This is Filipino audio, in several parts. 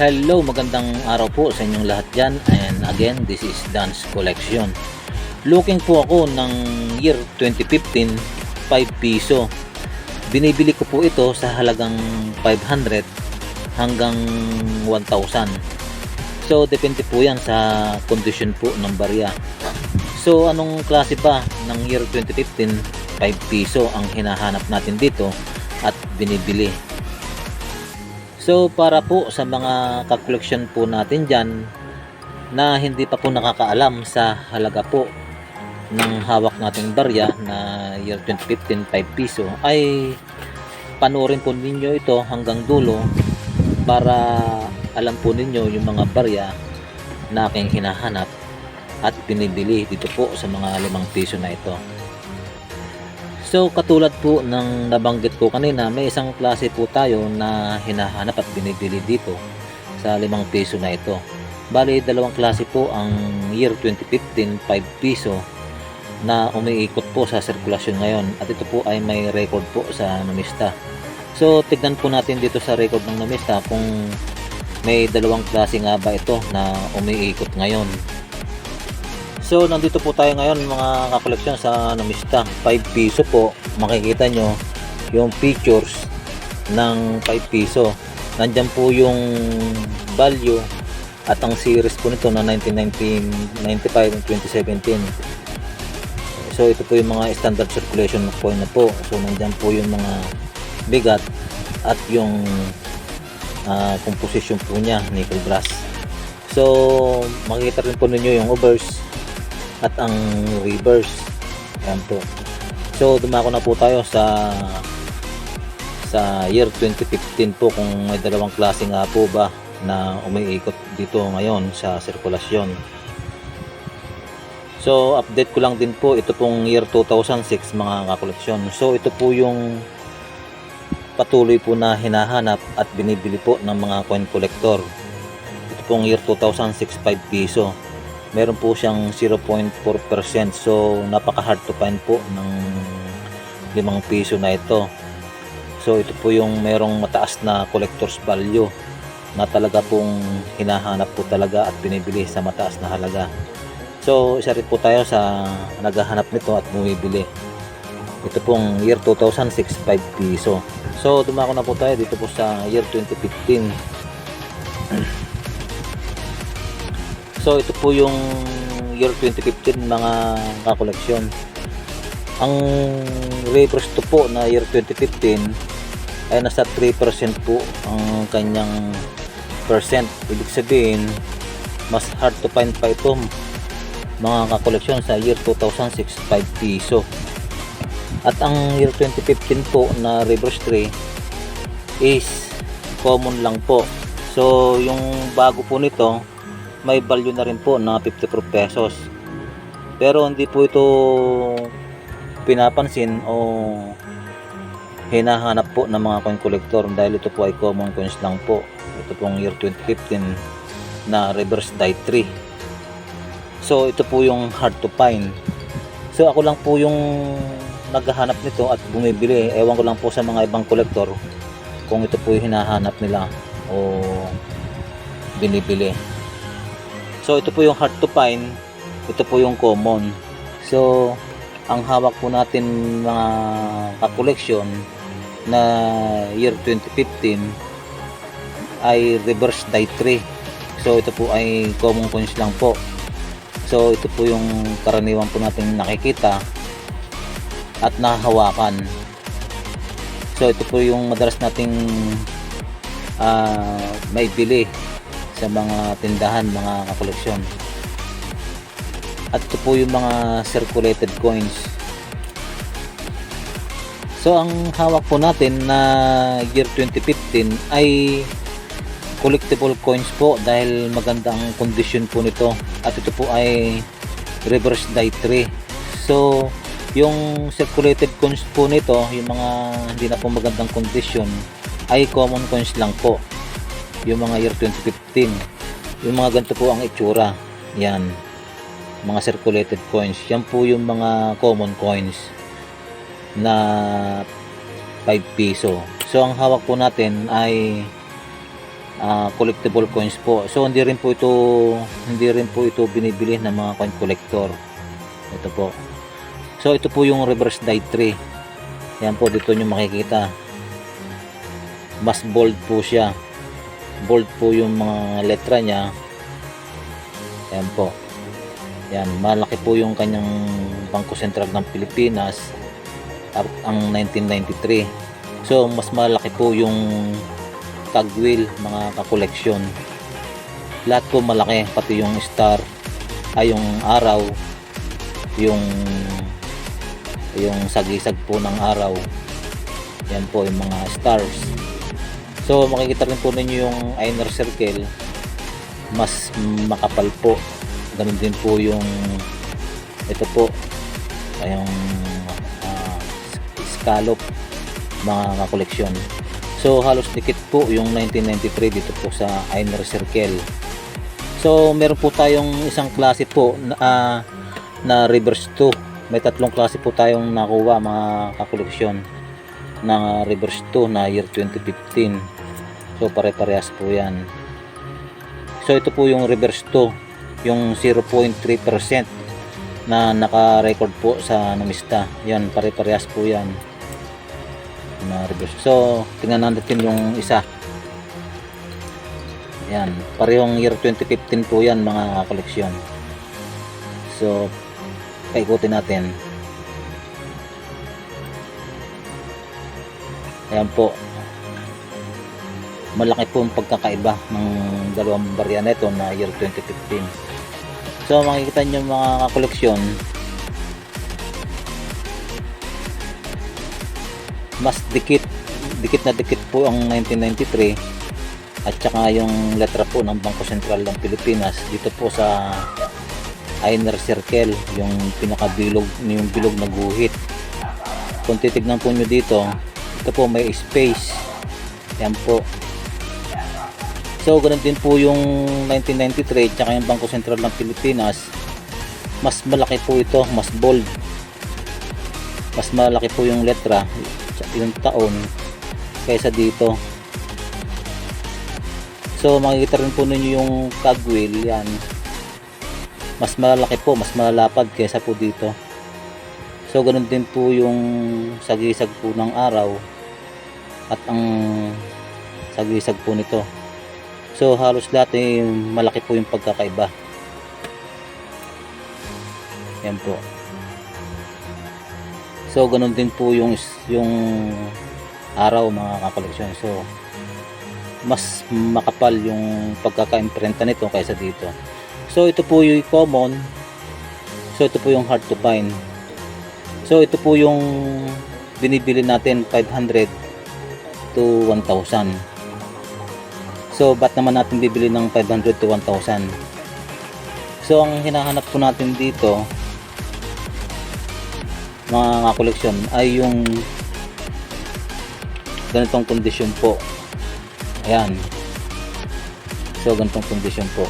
Hello, magandang araw po sa inyong lahat dyan. And again, this is Dance Collection. Looking po ako ng year 2015, 5 piso. Binibili ko po ito sa halagang 500 hanggang 1,000. So, depende po yan sa condition po ng barya. So, anong klase ba ng year 2015? 5 piso ang hinahanap natin dito at binibili. So para po sa mga ka-collection po natin dyan na hindi pa po nakakaalam sa halaga po ng hawak nating barya na year 2015 5 piso ay panoorin po ninyo ito hanggang dulo para alam po ninyo yung mga barya na aking hinahanap at binibili dito po sa mga 5 piso na ito. So katulad po ng nabanggit ko kanina, may isang klase po tayo na hinahanap at binibili dito sa 5 piso na ito. Bali, dalawang klase po ang year 2015 5 piso na umiikot po sa sirkulasyon ngayon at ito po ay may record po sa Numista. So tignan po natin dito sa record ng Numista kung may dalawang klase nga ba ito na umiikot ngayon. So, nandito po tayo ngayon mga kakoleksyon sa Namista. 5 piso po. Makikita nyo yung pictures ng 5 piso. Nandyan po yung value at ang series po nito na 1995 and 2017. So, ito po yung mga standard circulation coin na po. So, nandyan po yung mga bigat at yung ah, composition po niya, nickel brass. So, makikita rin po ninyo yung overs at ang reverse. Ayan po. So dumako na po tayo sa sa year 2015 po kung may dalawang klase nga po ba na umiikot dito ngayon sa sirkulasyon. So update ko lang din po ito pong year 2006 mga kakoleksyon so ito po yung patuloy po na hinahanap at binibili po ng mga coin collector. Ito pong year 2006 5 piso meron po siyang 0.4% so napaka hard to find po ng 5 piso na ito. So ito po yung merong mataas na collector's value na talaga pong hinahanap po talaga at binibili sa mataas na halaga. So isa rin po tayo sa naghahanap nito at bumibili. Ito pong year 2006 5 piso. So dumako na po tayo dito po sa year 2015 So ito po yung year 2015 mga kakoleksyon. Ang reverse to po na year 2015 ay nasa 3% po ang kanyang percent. Ibig sabihin mas hard to find pa ito mga kakoleksyon sa year 2006 5 piso. At ang year 2015 po na reverse 3 is common lang po. So yung bago po nito may value na rin po na 54 pesos. Pero hindi po ito pinapansin o hinahanap po ng mga coin collector dahil ito po ay common coins lang po. Ito pong year 2015 na reverse die 3 so ito po yung hard to find. So ako lang po yung naghahanap nito at bumibili. Ewan ko lang po sa mga ibang collector kung ito po yung hinahanap nila o binibili So ito po yung hard to find, ito po yung common. So ang hawak po natin mga ka-collection na year 2015 ay reverse die 3. So ito po ay common coins lang po. So ito po yung karaniwan po natin nakikita at nahahawakan. So ito po yung madalas nating uh, may bili sa mga tindahan, mga kakoleksyon. At ito po yung mga circulated coins. So ang hawak po natin na year 2015 ay collectible coins po dahil maganda ang condition po nito at ito po ay reverse die 3. So yung circulated coins po nito, yung mga hindi na po magandang condition ay common coins lang po yung mga year 2015 yung mga ganito po ang itsura yan mga circulated coins yan po yung mga common coins na 5 piso so ang hawak po natin ay ah, collectible coins po. So hindi rin po ito hindi rin po ito binibili ng mga coin collector. Ito po. So ito po yung reverse die tree. Yan po dito nyo makikita. Mas bold po siya. Bold po yung mga letra niya. Yan po. Yan, malaki po yung kanyang Bangko Sentral ng Pilipinas at ang 1993. So, mas malaki po yung tagwheel, mga kakoleksyon. Lahat po malaki, pati yung star, ay yung araw, yung yung sagisag po ng araw. Yan po yung mga stars. So, makikita rin po ninyo yung inner circle, mas makapal po. Ganun din po yung ito po, yung ah, scallop mga kakoleksyon. So halos dikit po yung 1993 dito po sa inner circle. So meron po tayong isang klase po na, ah, na reverse 2. May tatlong klase po tayong nakuha mga kakoleksyon na reverse 2 na year 2015. So pare-parehas po yan. So ito po yung reverse 2, yung 0.3% na naka-record po sa Numista. Yan, pare-parehas po yan na reverse. So, tingnan natin yung isa. Yan, parehong year 2015 po yan mga koleksyon. So, paikutin natin. Ayan po. Malaki po ang pagkakaiba ng dalawang barya nito na year 2015. So, makikita nyo mga koleksyon, mas dikit dikit na dikit po ang 1993 at saka yung letra po ng Bangko Sentral ng Pilipinas dito po sa inner circle yung pinakabilog yung bilog na guhit. Kung titignan po nyo dito ito po may space. Yan po so ganun din po yung 1993 tsaka yung Bangko Sentral ng Pilipinas mas malaki po ito mas bold. Mas malaki po yung letra yung taon kaysa dito. So makikita rin po ninyo yung cogwheel yan. Mas malaki po mas malalapad kaysa po dito. So ganun din po yung sagisag po ng araw at ang sagisag po nito so halos lahat eh, malaki po yung pagkakaiba yan po So ganun din po yung yung araw mga kakoleksyon. So mas makapal yung pagkaka-imprenta nito kaysa dito. So ito po yung common. So ito po yung hard to find. So ito po yung binibili natin 500 to 1,000. So ba't naman natin bibili ng 500 to 1,000? So ang hinahanap po natin dito mga koleksyon ay yung ganitong kondisyon po. Ayan. So ganitong kondisyon po.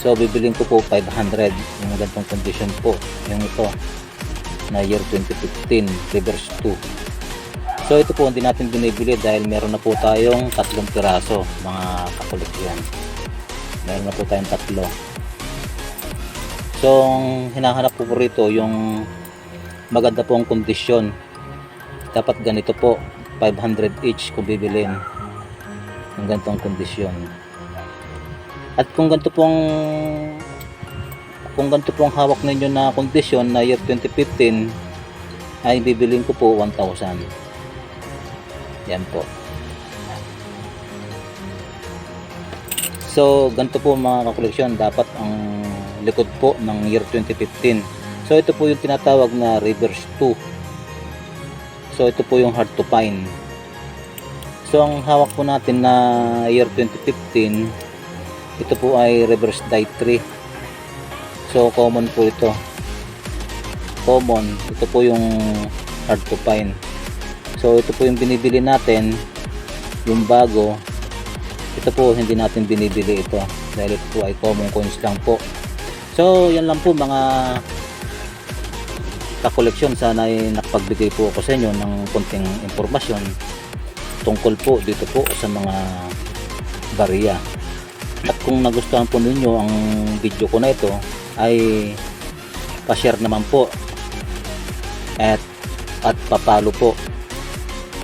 So bibiling ko po 500 yung ganitong kondisyon po. Yung ito na year 2015 reverse 2 so ito po hindi natin binibili dahil meron na po tayong tatlong piraso mga kakoleksyon meron na po tayong tatlo So, hinahanap po, po rito yung maganda po ang kondisyon. Dapat ganito po, 500 each kung bibilin ng ganitong kondisyon. At kung ganito pong kung ganito pong hawak ninyo na kondisyon na year 2015 ay bibilin ko po 1,000. Yan po. So, ganito po mga kakoleksyon, dapat ang likod po ng year 2015. So, ito po yung tinatawag na reverse 2. So, ito po yung hard to find. So, ang hawak po natin na year 2015, ito po ay reverse die 3. So, common po ito. Common. Ito po yung hard to find. So, ito po yung binibili natin, yung bago, ito po hindi natin binibili ito. Dahil ito po ay common coins lang po. So yan lang po mga kakoleksyon. Sana ay nakapagbigay po ako sa inyo ng konting impormasyon tungkol po dito po sa mga barya. At kung nagustuhan po ninyo ang video ko na ito ay pa-share naman po. At at papalo po.